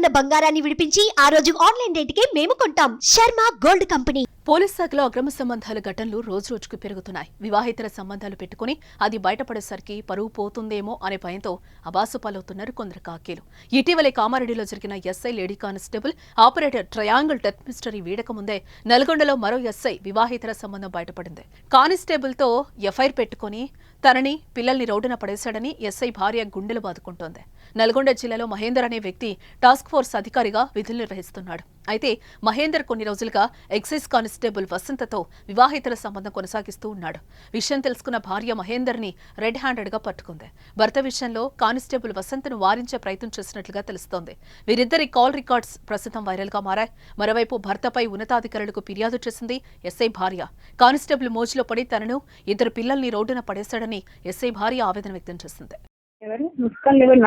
ఉన్న బంగారాన్ని విడిపించి ఆ రోజు ఆన్లైన్ రేటుకే మేము కొంటాం. Sharma gold company. పోలీస్ శాఖలో అక్రమ సంబంధాల ఘటనలు రోజురోజుకు పెరుగుతున్నాయి. వివాహేతర సంబంధాలు పెట్టుకుని అది బయటపడేసరికి పరువు పోతుందేమో అనే భయంతో అబాసుపాలవుతున్నారు కొందరు కాకీలు. ఇటీవలే కామారెడ్డిలో జరిగిన SI lady constable operator triangle death mystery వీడక ముందే నల్గొండలో మరో ఎస్ఐ వివాహేతర సంబంధం బయటపడింది. కానిస్టేబుల్తో ఎఫ్ఐఆర్ పెట్టుకుని తనని పిల్లల్ని రోడ్డున పడేశాడని ఎస్ఐ భార్య గుండెలు బాదుకుంటోంది. నల్గొండ జిల్లాలో మహేందర్ అనే వ్యక్తి టాస్క్ ఫోర్స్ అధికారిగా విధులు నిర్వహిస్తున్నాడు. అయితే మహేందర్ కొన్ని రోజులుగా ఎక్సైజ్ కానిస్టేబుల్ వసంతతో వివాహితర సంబంధం కొనసాగిస్తూ ఉన్నాడు. విషయం తెలుసుకున్న భార్య మహేందర్ని రెడ్ హ్యాండెడ్గా పట్టుకుంది. భర్త విషయంలో కానిస్టేబుల్ వసంతను వారించే ప్రయత్నం చేసినట్లుగా తెలుస్తోంది. వీరిద్దరి కాల్ రికార్డ్స్ ప్రస్తుతం వైరల్గా మారాయి. మరోవైపు భర్తపై ఉన్నతాధికారులకు ఫిర్యాదు చేసింది ఎస్ఐ భార్య. కానిస్టేబుల్ మోజులో పడి తనను ఇద్దరు పిల్లల్ని రోడ్డున పడేశాడని ఎస్ఐ భార్య ఆవేదన వ్యక్తం చేసింది. ఎవరు?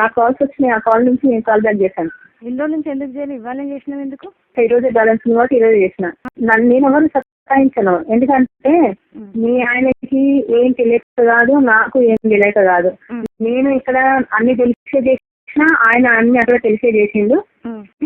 నా కాల్స్ వచ్చినాయి. ఆ కాల్ నుంచి నేను కాల్ బ్యాక్ చేశాను. ఇన్ని నుంచి ఎందుకు చేయలేదు ఇవాళ చేసినావు ఎందుకు ఈ రోజే బ్యాలెన్స్ కాబట్టి ఈ రోజు చేసిన నన్ను నేను ఎవరు సత్తాయించను ఎందుకంటే మీ ఆయనకి ఏం తెలియక కాదు నాకు ఏం తెలియక కాదు నేను ఇక్కడ అన్ని తెలిసే చేసిన ఆయన అన్ని అక్కడ తెలిసే చేసిండు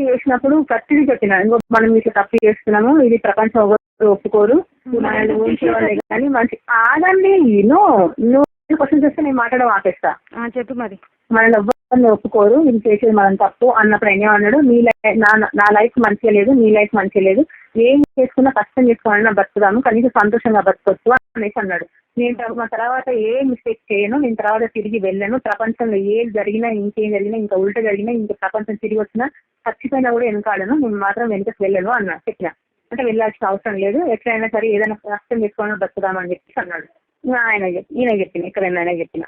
చేసినప్పుడు ప్రతిదీ చెప్పిన ఇంకో మనం ఇట్లా తప్పు చేస్తున్నాము ఇది ప్రపంచం ఎవరు ఒప్పుకోరు మనల్ని ఊహించే వాళ్ళే కానీ మంచి ఆగండి నో నువ్వు క్వశ్చన్ చేస్తే నేను మాట్లాడడం ఆపేస్తా చెప్పు మరి మనల్ని ఎవ్వరిని ఒప్పుకోరు ఇది చేసేది మనం తప్పు అన్నప్పుడు ఆయన అన్నాడు మీ నా నా లైఫ్ మంచిగా లేదు మీ లైఫ్ మంచిగా లేదు. ఏం చేసుకున్నా కష్టం చేసుకోవాలన్నా బతుకుదాము. కనీసం సంతోషంగా బతకొచ్చు అనేసి అన్నాడు. నేను మా తర్వాత ఏ మిస్టేక్ చేయను. నేను తర్వాత తిరిగి వెళ్ళను. ప్రపంచంలో ఏది జరిగినా ఇంకేం జరిగినా ఇంకా ఉల్ట జరిగినా ఇంకా ప్రపంచం తిరిగి వచ్చినా చచ్చిపోయినా కూడా వెనకాడను. నేను మాత్రం వెనకకి వెళ్ళను అన్నా చెప్పిన. అంటే వెళ్ళాల్సిన అవసరం లేదు. ఎట్లయినా సరే ఏదైనా కష్టం చేసుకోవాలని బతుకుదామని చెప్పేసి అన్నాడు. ఆయన ఈయన చెప్పిన. ఇక్కడ ఆయన చెప్పిన.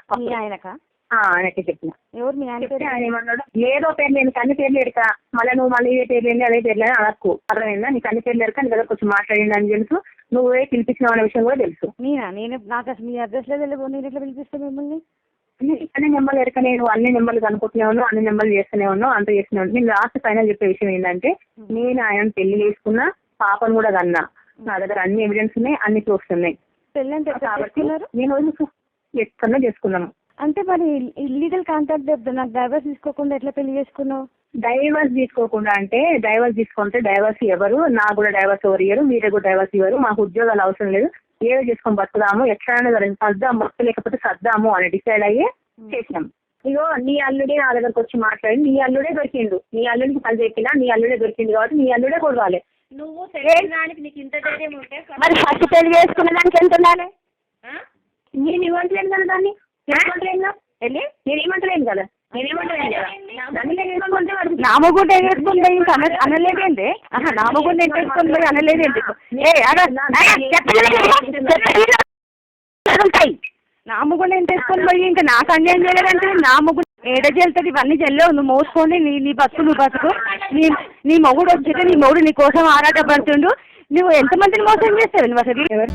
ఆయనక చెప్పిన. ఎవరు మీ ఆయన చెప్తే పేరు? ఆయన ఏమన్నాడు? ఏదో పేర్లు నేను అన్ని పేర్లు ఎడక మళ్ళీ నువ్వు మళ్ళీ ఏ పేర్లు ఏంటి అదే పేర్లు అని అనకు. అర్థమైందా? నీకు అన్ని పేర్లు ఎడక నీకు కొంచెం మాట్లాడింది అని తెలుసు. నువ్వే పిలిపించినావు అనే విషయం కూడా తెలుసు. నేనా? నేను నాకు అసలు మీ అడ్రస్ లేదు నేను ఎట్లా పిలిపిస్తే మిమ్మల్ని? అన్ని నెంబర్లు ఎడక నేను అన్ని నెంబర్లు కనుక్కుంటూనే ఉన్నావు అన్ని నెంబర్లు చేస్తూనే ఉన్నావు అంత చేస్తూనే ఉన్నావు నేను లాస్ట్ ఫైనల్ చెప్పే విషయం ఏంటంటే నేను ఆయన పెళ్ళి చేసుకున్నా పాపను కూడా కన్నా. నా దగ్గర అన్ని ఎవిడెన్స్ ఉన్నాయి అన్ని ప్రూఫ్స్ ఉన్నాయి. పెళ్ళి అంటే నేను ఎక్కడో చేసుకున్నాము అంటే మరి ఇల్లీగల్ కాంటాక్ట్ చెప్తా నాకు డైవర్స్ తీసుకోకుండా ఎట్లా పెళ్ళి చేసుకున్నావు? డైవర్స్ తీసుకోకుండా అంటే డైవర్స్ తీసుకుంటే డైవర్స్ ఎవరు? నాకు కూడా డైవర్స్ ఎవరు ఇయ్యరు మీరే కూడా డైవర్స్ ఇవ్వరు మాకు ఉద్యోగాలు అవసరం లేదు. ఏదో చేసుకొని బతుకుదాము ఎట్లైనా సరే సర్దాం బతుకు లేకపోతే సర్దాము అని డిసైడ్ అయ్యి చేసినాం. ఇగో నీ అల్లుడే నా దగ్గరకు వచ్చి మాట్లాడి నీ అల్లుడే దొరికిండు. నీ అల్లుడికి పని చెప్పినా నీ అల్లుడే దొరికింది కాబట్టి నీ అల్లుడే కొడవాలి. నువ్వు తెలియడానికి నీకు ఇంత ధైర్యం ఉంటే మరి ఫస్ట్ పెళ్ళి చేసుకున్న దానికి ఎంత ఉండాలి? నేను ఇవ్వట్లేదు కదా దాన్ని? ఏమంటలేను? వెళ్ళి నేను ఏమంటలేను కదా? నేను ఏమంటలేను కదా నామగుండ ఎగేసుకుని పోయి ఇంకా అన అనలేదేంటి నామగుండ ఎగేసుకుని పోయి అనలేదేంటి ఏ ఉంటాయి నామగుండ ఎంత వేసుకొని పోయి ఇంకా నాకు అన్యాయం చేయలేదంటే నామగుండ ఏడ చెల్తుంది ఇవన్నీ చెల్లవు నువ్వు మోసుకొని నీ నీ బతుకు నువ్వు బతుకు. నీ నీ మొగుడు వచ్చితే నీ మొగుడు నీ కోసం ఆరాటపడుతుండు. నువ్వు ఎంతమందిని మోసం చేస్తావు? నువ్వు అసలు ఎవరు